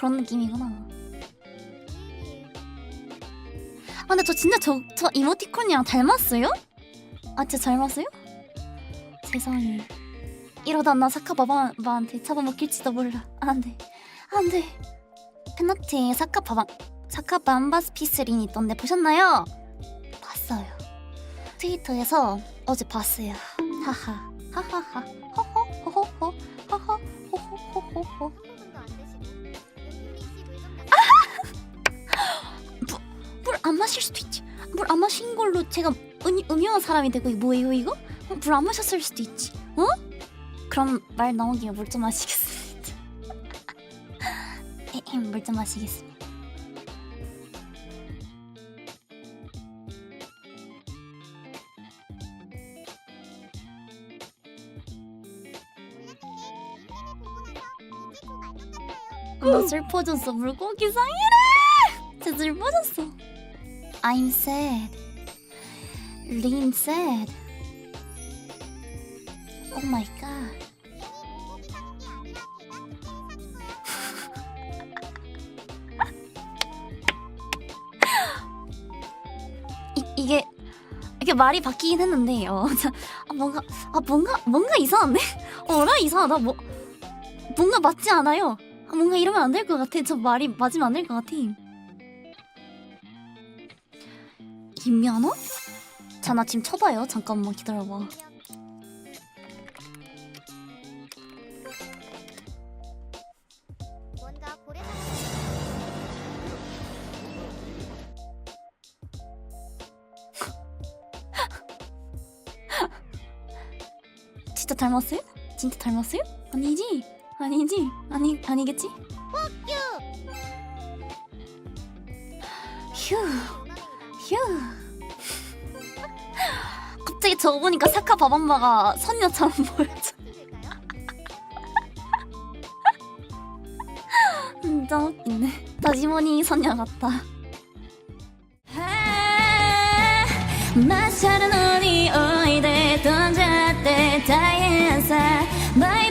그런 느낌이구나. 아 근데 저 진짜 저, 저 이모티콘이랑 닮았어요? 아 진짜 닮았어요? 세상에. 이러다 나 사카바바한테 잡아먹힐지도 몰라. 안 돼. 안돼. 팬아트에 사카바바 사카밤바스 피스린이 있던데 보셨나요? 봤어요. 트위터에서 어제 봤어요. 하하. 하하하. 호호호 안 마실 수도 있지. 물 안 마신 걸로 제가 은, 음흉한 사람이 되고 뭐예요 이거? 물 안 마셨을 수도 있지. 어? 그럼 말 김에 물좀 마시겠습니다. 물 좀 마시겠습니다. 나 슬퍼졌어. 물고기 상이래. 진짜 슬퍼졌어. I'm sad. Lin sad. Oh my god. 이, 이게 이게 말이 바뀌긴 했는데 어 자, 아, 뭔가 아 뭔가 뭔가 이상한데 어라 이상하다 뭐 뭔가 맞지 않아요 아, 뭔가 이러면 안 될 것 같아 저 말이 맞으면 안 될 것 같아 김면허? 자나 지금 쳐봐요 잠깐만 기다려봐 진짜 닮았어요? 진짜 닮았어요? 아니지 아니지 아니 아니겠지? 휴 휴. 갑자기 저거 보니까 사카 바밤마가 선녀처럼 보여져. 진짜 웃기네. 다지머니 선녀 같다. 마찰은 우리 오이데 던졌대 다이앤사 마이